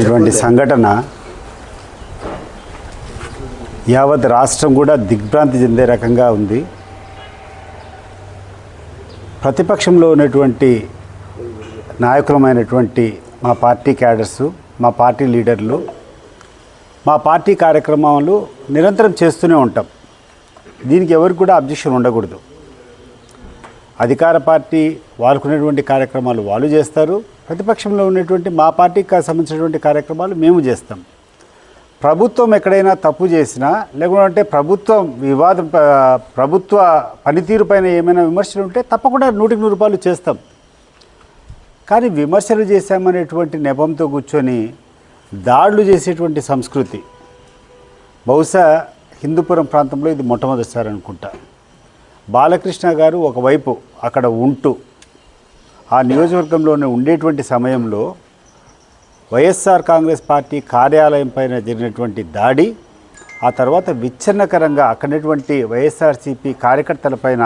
ఇటువంటి సంఘటన యావత్ రాష్ట్రం కూడా దిగ్భ్రాంతి చెందే రకంగా ఉంది. ప్రతిపక్షంలో ఉన్నటువంటి నాయకులమైనటువంటి మా పార్టీ క్యాడర్సు మా పార్టీ లీడర్లు మా పార్టీ కార్యక్రమాలు నిరంతరం చేస్తూనే ఉంటాం. దీనికి ఎవరికి కూడా అబ్జెక్షన్ ఉండకూడదు. అధికార పార్టీ వాళ్ళకున్నటువంటి కార్యక్రమాలు వాళ్ళు చేస్తారు ప్రతిపక్షంలో ఉన్నటువంటి మా పార్టీకి సంబంధించినటువంటి కార్యక్రమాలు మేము చేస్తాం. ప్రభుత్వం ఎక్కడైనా తప్పు చేసినా లేకుంటే ప్రభుత్వం వివాదం ప్రభుత్వ పనితీరు పైన ఏమైనా విమర్శలు ఉంటే తప్పకుండా నూటికి నూరు రూపాయలు చేస్తాం. కానీ విమర్శలు చేశామనేటువంటి నెపంతో కూర్చొని దాడులు చేసేటువంటి సంస్కృతి. బహుశా హిందూపురం ప్రాంతంలో ఇది మొట్టమొదటిసారి అనుకుంటా. బాలకృష్ణ గారు ఒకవైపు అక్కడ ఉంటూ ఆ నియోజకవర్గంలోనే ఉండేటువంటి సమయంలో వైఎస్ఆర్ కాంగ్రెస్ పార్టీ కార్యాలయం పైన జరిగినటువంటి దాడి ఆ తర్వాత విచ్ఛిన్నకరంగా అక్కడటువంటి వైఎస్ఆర్సీపీ కార్యకర్తలపైన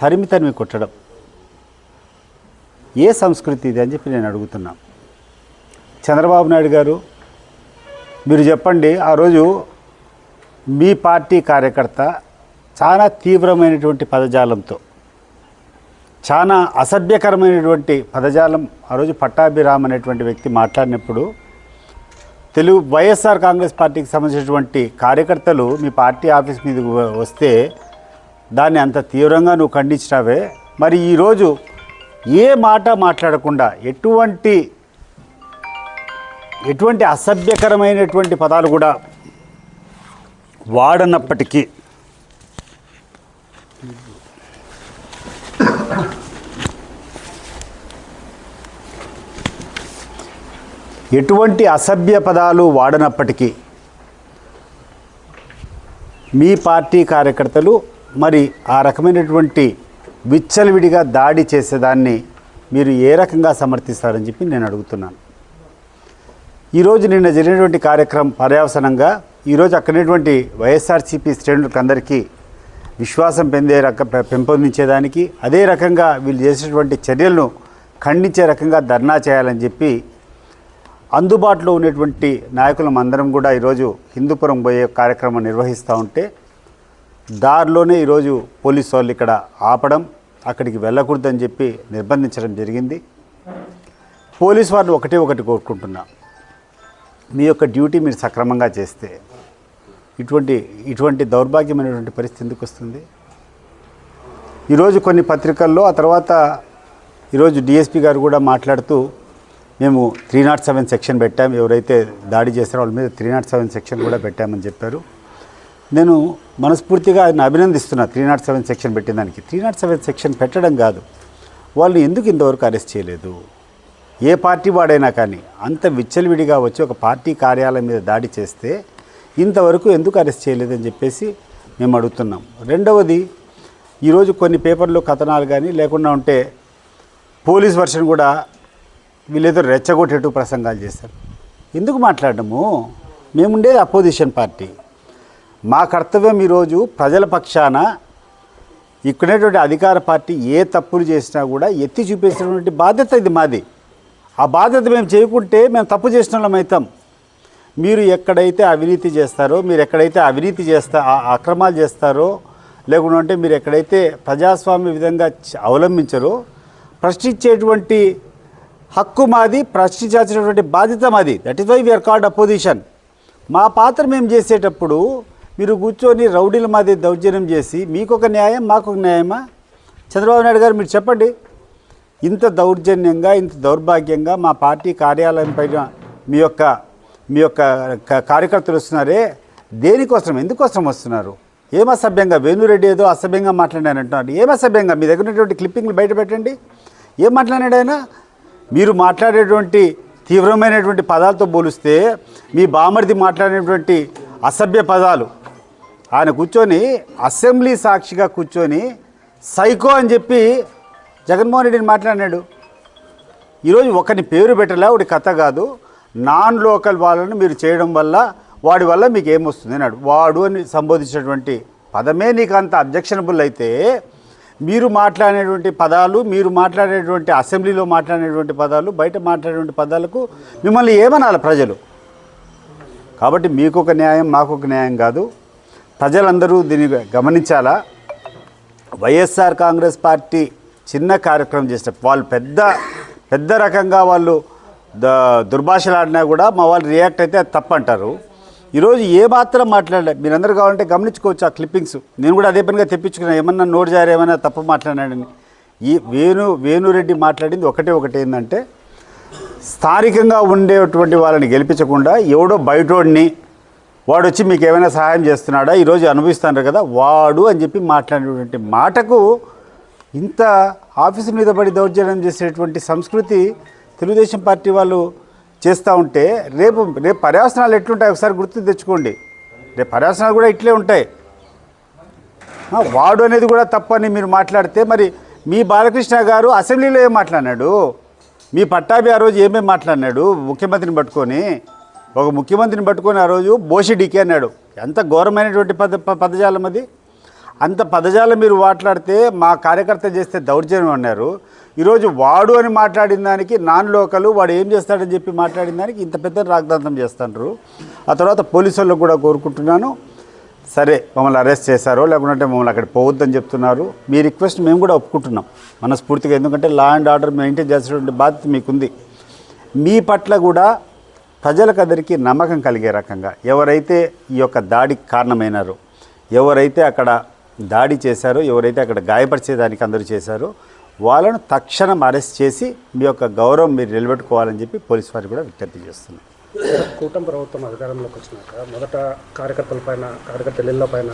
తరిమి తరిమి కొట్టడం. ఏ సంస్కృతి ఇది అని చెప్పి నేను అడుగుతున్నా. చంద్రబాబు నాయుడు గారు మీరు చెప్పండి ఆ రోజు మీ పార్టీ కార్యకర్త చాలా తీవ్రమైనటువంటి పదజాలంతో చాలా అసభ్యకరమైనటువంటి పదజాలం. ఆ రోజు పట్టాభిరామ్ అనేటువంటి వ్యక్తి మాట్లాడినప్పుడు తెలుగు వైఎస్ఆర్ కాంగ్రెస్ పార్టీకి సంబంధించినటువంటి కార్యకర్తలు మీ పార్టీ ఆఫీస్ మీదకి వస్తే దాన్ని అంత తీవ్రంగా నువ్వు ఖండించినావే. మరి ఈరోజు ఏ మాట మాట్లాడకుండా ఎటువంటి ఎటువంటి అసభ్యకరమైనటువంటి పదాలు కూడా వాడనప్పటికీ ఎటువంటి అసభ్య పదాలు వాడనప్పటికీ మీ పార్టీ కార్యకర్తలు మరి ఆ రకమైనటువంటి విచ్చలవిడిగా దాడి చేసేదాన్ని మీరు ఏ రకంగా సమర్థిస్తారని చెప్పి నేను అడుగుతున్నాను. ఈరోజు నిన్న జరిగినటువంటి కార్యక్రమం పర్యవసనంగా ఈరోజు అక్కడటువంటి వైఎస్ఆర్సీపీ శ్రేణులకు అందరికీ విశ్వాసం పెందే రక పె- పెంపొందించేదానికి అదే రకంగా వీళ్ళు చేసేటువంటి చర్యలను ఖండించే రకంగా ధర్నా చేయాలని చెప్పి అందుబాటులో ఉన్నటువంటి నాయకులం అందరం కూడా ఈరోజు హిందూపురం పోయే కార్యక్రమం నిర్వహిస్తూ ఉంటే దారిలోనే ఈరోజు పోలీసు వాళ్ళు ఇక్కడ ఆపడం అక్కడికి వెళ్ళకూడదని చెప్పి నిర్బంధించడం జరిగింది. పోలీసు వారిని ఒకటే ఒకటి కోరుకుంటున్నా. మీ యొక్క డ్యూటీ మీరు సక్రమంగా చేస్తే ఇటువంటి ఇటువంటి దౌర్భాగ్యమైనటువంటి పరిస్థితి ఎందుకు వస్తుంది? ఈరోజు కొన్ని పత్రికల్లో ఆ తర్వాత ఈరోజు డిఎస్పి గారు కూడా మాట్లాడుతూ మేము త్రీ నాట్ సెవెన్ సెక్షన్ పెట్టాం. ఎవరైతే దాడి చేస్తారో వాళ్ళ మీద త్రీ నాట్ సెవెన్ సెక్షన్ కూడా పెట్టామని చెప్పారు. నేను మనస్ఫూర్తిగా ఆయన అభినందిస్తున్నా త్రీ నాట్ సెవెన్ సెక్షన్ పెట్టిన దానికి. త్రీ నాట్ సెవెన్ సెక్షన్ పెట్టడం కాదు. వాళ్ళు ఎందుకు ఇంతవరకు అరెస్ట్ చేయలేదు? ఏ పార్టీ వాడైనా కానీ అంత విచ్చలవిడిగా వచ్చి ఒక పార్టీ కార్యాలయం మీద దాడి చేస్తే ఇంతవరకు ఎందుకు అరెస్ట్ చేయలేదని చెప్పేసి మేము అడుగుతున్నాం. రెండవది ఈరోజు కొన్ని పేపర్లు కథనాలు కానీ లేకుండా ఉంటే పోలీస్ వర్షన్ కూడా వీళ్ళేదో రెచ్చగొట్టేట్టు ప్రసంగాలు చేస్తారు. ఎందుకు మాట్లాడము మేముండేది అపోజిషన్ పార్టీ. మా కర్తవ్యం ఈరోజు ప్రజల పక్షాన ఇక్కడేటువంటి అధికార పార్టీ ఏ తప్పులు చేసినా కూడా ఎత్తి చూపించినటువంటి బాధ్యత ఇది మాది. ఆ బాధ్యత మేము చేయకుంటే మేము తప్పు చేసిన వాళ్ళం అవుతాం మీరు ఎక్కడైతే అవినీతి చేస్తారో మీరు ఎక్కడైతే అవినీతి చేస్తా అక్రమాలు చేస్తారో లేకుంటే మీరు ఎక్కడైతే ప్రజాస్వామ్య విధంగా అవలంబించరో ప్రశ్నించేటువంటి హక్కు మాది ప్రశ్నించాల్సినటువంటి బాధ్యత మాది. That is why we are called opposition మా పాత్ర మేము చేసేటప్పుడు మీరు కూర్చొని రౌడీల మాది దౌర్జన్యం చేసి మీకు ఒక న్యాయం మాకు ఒక న్యాయమా? చంద్రబాబు నాయుడు గారు మీరు చెప్పండి. ఇంత దౌర్జన్యంగా ఇంత దౌర్భాగ్యంగా మా పార్టీ కార్యాలయం పైన మీ యొక్క మీ యొక్క కార్యకర్తలు వస్తున్నారే దేనికోసం ఎందుకోసం వస్తున్నారు? ఏం అసభ్యంగా? వేణురెడ్డి ఏదో అసభ్యంగా మాట్లాడాను అంటున్నారు ఏం అసభ్యంగా? మీ దగ్గర ఉన్నటువంటి క్లిప్పింగ్లు బయట పెట్టండి. ఏం మాట్లాడాడు ఆయన? మీరు మాట్లాడేటువంటి తీవ్రమైనటువంటి పదాలతో పోలిస్తే మీ బామర్ది మాట్లాడినటువంటి అసభ్య పదాలు. ఆయన కూర్చొని అసెంబ్లీ సాక్షిగా కూర్చొని సైకో అని చెప్పి జగన్మోహన్ రెడ్డిని మాట్లాడినాడు. ఈరోజు ఒకరిని పేరు పెట్టలే ఒకటి కథ కాదు. నాన్ లోకల్ వాళ్ళని మీరు చేయడం వల్ల వాడి వల్ల మీకు ఏమొస్తుంది అన్నాడు. వాడు అని సంబోధించినటువంటి పదమే నీకు అంత అబ్జెక్షనబుల్ అయితే మీరు మాట్లాడేటువంటి పదాలు మీరు మాట్లాడేటువంటి అసెంబ్లీలో మాట్లాడేటువంటి పదాలు బయట మాట్లాడేటువంటి పదాలకు మిమ్మల్ని ఏమనాలి ప్రజలు? కాబట్టి మీకు ఒక న్యాయం మాకు ఒక న్యాయం కాదు. ప్రజలందరూ దీన్ని గమనించాలా? వైఎస్ఆర్ కాంగ్రెస్ పార్టీ చిన్న కార్యక్రమం చేసిన వాళ్ళు పెద్ద పెద్ద రకంగా వాళ్ళు ద కూడా మా వాళ్ళు రియాక్ట్ అయితే తప్పంటారు. అంటారు ఈరోజు ఏ మాత్రం మాట్లాడలే. మీరందరూ కావాలంటే గమనించుకోవచ్చు ఆ క్లిప్పింగ్స్ నేను కూడా అదే పనిగా తెప్పించుకున్నా. ఏమన్నా నోటు జారి ఏమైనా తప్పు మాట్లాడాడని ఈ వేణు వేణురెడ్డి మాట్లాడింది ఒకటే ఒకటి ఏంటంటే స్థానికంగా ఉండేటువంటి వాళ్ళని గెలిపించకుండా ఎవడో బయటోడిని వాడు వచ్చి మీకు ఏమైనా సహాయం చేస్తున్నాడా? ఈరోజు అనుభవిస్తున్నారు కదా వాడు అని చెప్పి మాట్లాడేటువంటి మాటకు ఇంత ఆఫీసు మీద పడి దౌర్జన్యం చేసేటువంటి సంస్కృతి తెలుగుదేశం పార్టీ వాళ్ళు చేస్తూ ఉంటే రేపు రేపు పర్యాసనాలు ఎట్లుంటాయి ఒకసారి గుర్తు తెచ్చుకోండి. రేపు పర్యాసనాలు కూడా ఇట్లే ఉంటాయి. వాడు అనేది కూడా తప్పని మీరు మాట్లాడితే మరి మీ బాలకృష్ణ గారు అసెంబ్లీలో ఏం మాట్లాడినాడు? మీ పట్టాభి ఆ రోజు ఏమేమి మాట్లాడినాడు? ముఖ్యమంత్రిని పట్టుకొని ఒక ముఖ్యమంత్రిని పట్టుకొని ఆ రోజు బోషిడికి అన్నాడు. ఎంత ఘోరమైనటువంటి పద ప- పదజాలం అది. అంత పదజాలం మీరు మాట్లాడితే మా కార్యకర్త చేస్తే దౌర్జన్యం అన్నారు. ఈరోజు వాడు అని మాట్లాడిన దానికి నాన్ లోకలు వాడు ఏం చేస్తాడని చెప్పి మాట్లాడిన దానికి ఇంత పెద్ద రాగ్దాంతం చేస్తున్నారు ఆ తర్వాత పోలీసు కూడా కోరుకుంటున్నాను. సరే మమ్మల్ని అరెస్ట్ చేశారో లేకుంటే మమ్మల్ని అక్కడ పోవద్దని చెప్తున్నారు. మీ రిక్వెస్ట్ మేము కూడా ఒప్పుకుంటున్నాం. మనస్ఫూర్తిగా ఎందుకంటే లా అండ్ ఆర్డర్ మెయింటైన్ చేసేటువంటి బాధ్యత మీకుంది. మీ పట్ల కూడా ప్రజలకందరికీ నమ్మకం కలిగే రకంగా ఎవరైతే ఈ యొక్క దాడికి కారణమైనారో ఎవరైతే అక్కడ దాడి చేశారో ఎవరైతే అక్కడ గాయపరిచేదానికి అందరూ చేశారో వాళ్ళను తక్షణం అరెస్ట్ చేసి మీ యొక్క గౌరవం మీరు నిలబెట్టుకోవాలని చెప్పి పోలీసు వారికి కూడా విజ్ఞప్తి చేస్తున్నారు కూటమి ప్రభుత్వం అధికారంలోకి వచ్చినాక మొదట కార్యకర్తల పైన కార్యకర్తల పైన